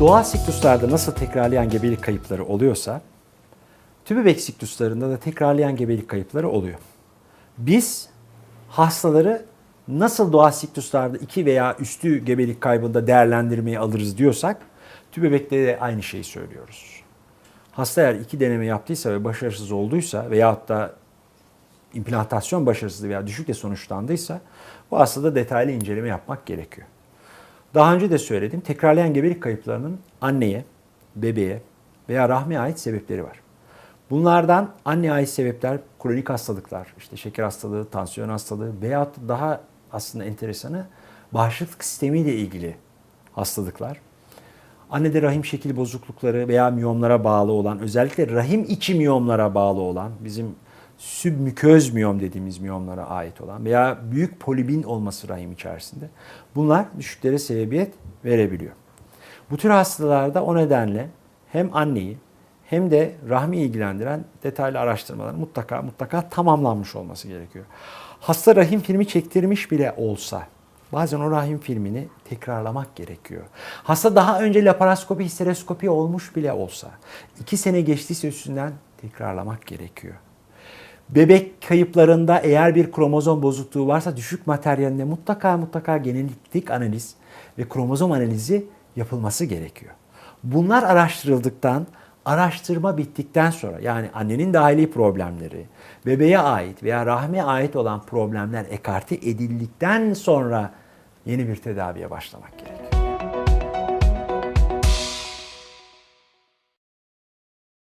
Doğal sikluslarda nasıl tekrarlayan gebelik kayıpları oluyorsa, tübebek sikluslarında da tekrarlayan gebelik kayıpları oluyor. Biz hastaları nasıl doğal sikluslarda iki veya üstü gebelik kaybında değerlendirmeyi alırız diyorsak, tübebekte de aynı şeyi söylüyoruz. Hasta eğer iki deneme yaptıysa ve başarısız olduysa veyahut da implantasyon başarısız veya düşükle sonuçlandıysa bu hastada detaylı inceleme yapmak gerekiyor. Daha önce de söyledim. Tekrarlayan gebelik kayıplarının anneye, bebeğe veya rahme ait sebepleri var. Bunlardan anneye ait sebepler kronik hastalıklar, işte şeker hastalığı, tansiyon hastalığı da daha aslında enteresanı bağışıklık sistemiyle ilgili hastalıklar. Annede rahim şekil bozuklukları veya miyomlara bağlı olan, özellikle rahim içi miyomlara bağlı olan, bizim sübmüköz miyom dediğimiz miyomlara ait olan veya büyük polibin olması rahim içerisinde bunlar düşüklere sebebiyet verebiliyor. Bu tür hastalarda o nedenle hem anneyi hem de rahmi ilgilendiren detaylı araştırmalar mutlaka mutlaka tamamlanmış olması gerekiyor. Hasta rahim filmi çektirmiş bile olsa bazen o rahim filmini tekrarlamak gerekiyor. Hasta daha önce laparoskopi, histeroskopi olmuş bile olsa iki sene geçtiyse üstünden tekrarlamak gerekiyor. Bebek kayıplarında eğer bir kromozom bozukluğu varsa düşük materyalinde mutlaka mutlaka genetik analiz ve kromozom analizi yapılması gerekiyor. Bunlar araştırıldıktan, araştırma bittikten sonra yani annenin dahili problemleri, bebeğe ait veya rahme ait olan problemler ekarte edildikten sonra yeni bir tedaviye başlamak gerekiyor.